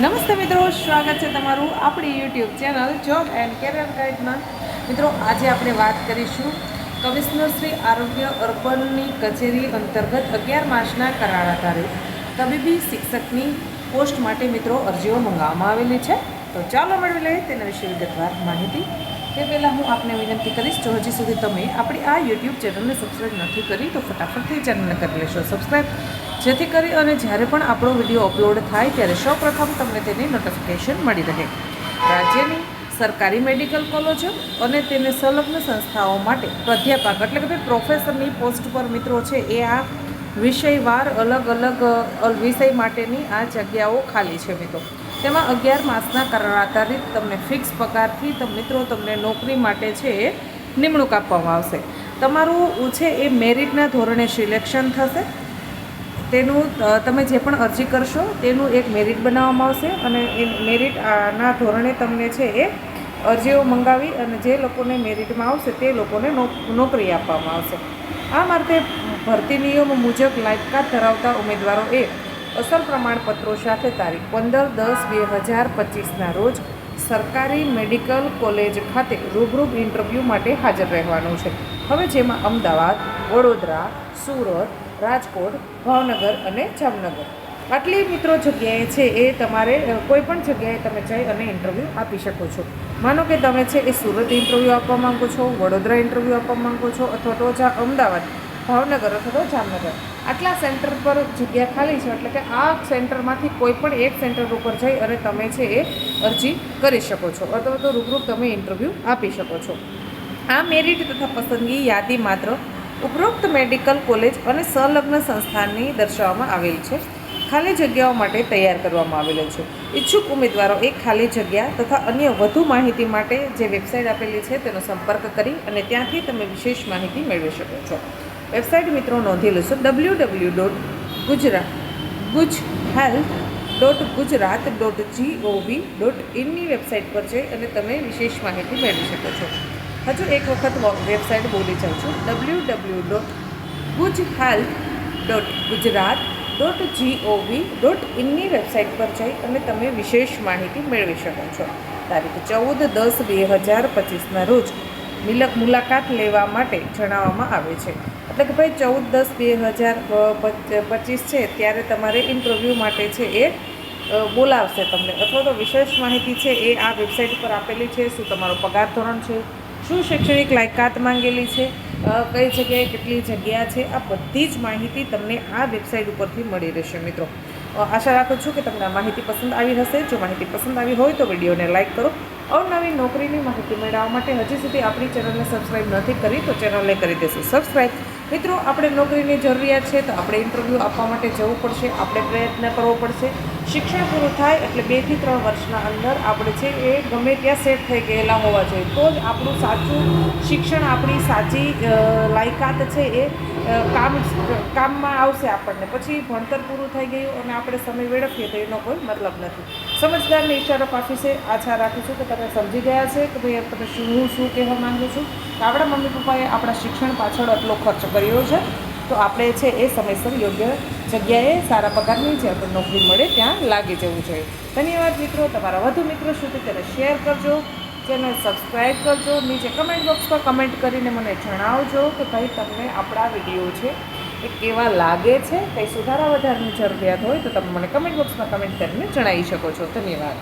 નમસ્તે મિત્રો, સ્વાગત છે તમારું આપણી YouTube channel job and career ગાઈડમાં. મિત્રો, આજે આપણે વાત કરીશું કમિશનર શ્રી આરોગ્ય અર્બનની કચેરી અંતર્ગત અગિયાર માર્ચના કરાર આધારે તબીબી શિક્ષકની પોસ્ટ માટે મિત્રો અરજીઓ મંગાવવામાં આવેલી છે. તો ચાલો મેળવી લઈએ તેના વિશે વિગતવાર માહિતી. તે પહેલાં હું આપને વિનંતી કરીશ, જો હજી સુધી તમે આપણી આ યુટ્યુબ ચેનલને સબસ્ક્રાઈબ નથી કરી, તો ફટાફટથી ચેનલને કરી લેશો સબસ્ક્રાઈબ જેથી કરી અને જ્યારે પણ આપણો વીડિયો અપલોડ થાય ત્યારે સૌપ્રથમ તમને તેની નોટિફિકેશન મળી રહે. રાજ્યની સરકારી મેડિકલ કોલેજો અને તેને સંલગ્ન સંસ્થાઓ માટે પ્રાધ્યાપક એટલે કે પ્રોફેસરની પોસ્ટ પર મિત્રો છે એ આ વિષયવાર અલગ અલગ વિષય માટેની આ જગ્યાઓ ખાલી છે મિત્રો. તેમાં અગિયાર માસના કરાર આધારિત તમને ફિક્સ પગારથી મિત્રો તમને નોકરી માટે છે એ નિમણૂક આપવામાં આવશે. તમારું છે એ મેરિટના ધોરણે સિલેક્શન થશે. તેનું તમે જે પણ અરજી કરશો, તેનું એક મેરિટ બનાવવામાં આવશે અને એ મેરિટ આના ધોરણે તમને છે એ અરજીઓ મંગાવી અને જે લોકોને મેરિટમાં આવશે તે લોકોને નોકરી આપવામાં આવશે. આ માટે ભરતી નિયમો મુજબ લાયકાત ધરાવતા ઉમેદવારો એ અસલ પ્રમાણપત્રો સાથે તારીખ પંદર દસ બે હજાર પચીસના રોજ સરકારી મેડિકલ કોલેજ ખાતે રૂબરૂ ઇન્ટરવ્યૂ માટે હાજર રહેવાનું છે. હવે જેમાં અમદાવાદ, વડોદરા, સુરત રાજકોટ, ભાવનગર અને જામનગર. આટલી મિત્રો જગ્યાએ છે એ તમારે કોઈ પણ જગ્યાએ તમે જઈ અને ઇન્ટરવ્યૂ આપી શકો છો. માનો કે તમે છે એ સુરત ઇન્ટરવ્યૂ આપવા માંગો છો, વડોદરા ઇન્ટરવ્યૂ આપવા માંગો છો, અથવા તો જા અમદાવાદ, ભાવનગર અથવા તો જામનગર. આટલા સેન્ટર પર જગ્યા ખાલી છે, એટલે કે આ સેન્ટરમાંથી કોઈ પણ એક સેન્ટર ઉપર જઈ અને તમે છે એ અરજી કરી શકો છો, અથવા તો રૂબરૂ તમે ઇન્ટરવ્યૂ આપી શકો છો. આ મેરિટ તથા પસંદગી યાદી માત્ર ઉપરોક્ત મેડિકલ કોલેજ અને સંલગ્ન સંસ્થાની દર્શાવવામાં આવેલ છે. ખાલી જગ્યાઓ માટે તૈયાર કરવામાં આવેલો છે. ઈચ્છુક ઉમેદવારો એક ખાલી જગ્યા તથા અન્ય વધુ માહિતી માટે જે વેબસાઇટ આપેલી છે તેનો સંપર્ક કરી અને ત્યાંથી તમે વિશેષ માહિતી મેળવી શકો છો. વેબસાઇટ મિત્રો નોંધી લેશો W W dot Gujarat Guj health dot Gujarat dot gov dot ઇનની website પર જઈ અને તમે વિશેષ માહિતી મેળવી શકો છો. હજુ એક વખત વેબસાઇટ બોલી જાઉં છું. W W dot Guj health dot Gujarat dot gov dot ઇનની website પર જઈ અને તમે વિશેષ માહિતી મેળવી શકો છો. તારીખ ચૌદ દસ બે હજાર પચીસના રોજ મિલક મુલાકાત લેવા માટે જણાવવામાં આવે છે. એટલે કે ભાઈ ચૌદ દસ બે હજાર પચીસ છે, ત્યારે તમારે ઇન્ટરવ્યૂ માટે છે એ બોલાવશે તમને. અથવા તો વિશેષ માહિતી છે એ આ વેબસાઇટ પર આપેલી છે, શું તમારો પગાર ધોરણ છે શું શૈક્ષણિક લાયકાત માંગેલી છે? કઈ જગ્યાએ કેટલી જગ્યા છે? આ બધી જ માહિતી તમને આ વેબસાઇટ ઉપરથી મળી રહેશે, મિત્રો. આશા રાખું છું કે તમને આ માહિતી પસંદ આવી હશે. જો માહિતી પસંદ આવી હોય તો વિડીયોને લાઇક કરો. અવનવી નોકરીની માહિતી મેળવવા માટે હજી સુધી આપણી ચેનલને સબસ્ક્રાઇબ નથી કરી તો ચેનલને કરી દેશું સબસ્ક્રાઇબ. મિત્રો, આપણે નોકરીની જરૂરિયાત છે તો આપણે ઇન્ટરવ્યૂ આપવા માટે જવું પડશે. આપણે પ્રયત્ન કરવો પડશે. શિક્ષણ પૂરું થાય એટલે બેથી ત્રણ વર્ષના અંદર આપણે છે એ ગમે ત્યાં સેટ થઈ ગયેલા હોવા જોઈએ. તો જ આપણું સાચું શિક્ષણ આપણી સાચી લાયકાત છે એ કામ કામમાં આવશે આપણને. પછી ભણતર પૂરું થઈ ગયું અને આપણે સમય વેડફીએ તો એનો કોઈ મતલબ નથી. સમજદારને ઈશારો કાફી છે આશા રાખું છું કે તમે સમજી ગયા છે કે ભાઈ તમે શું, હું શું કહેવા માગું છું. આપણા મમ્મી પપ્પાએ આપણા શિક્ષણ પાછળ આટલો ખર્ચ કર્યો છે. તો આપણે છે એ સમયસર યોગ્ય જગ્યાએ સારા પગારની જે આપણે નોકરી મળે ત્યાં લાગી જવું જોઈએ. ધન્યવાદ મિત્રો. તમારા વધુ મિત્રો સુધી તેને શેર કરજો. ચેનલ સબસ્ક્રાઈબ કરજો. નીચે કમેન્ટ બોક્સ પર કમેન્ટ કરીને મને જણાવજો કે ભાઈ તમને આપણા વીડિયો છે એ કેવા લાગે છે? કંઈ સુધારા વધારાની જરૂરિયાત હોય તો તમે મને કમેન્ટ બોક્સમાં કમેન્ટ કરીને જણાવી શકો છો. ધન્યવાદ.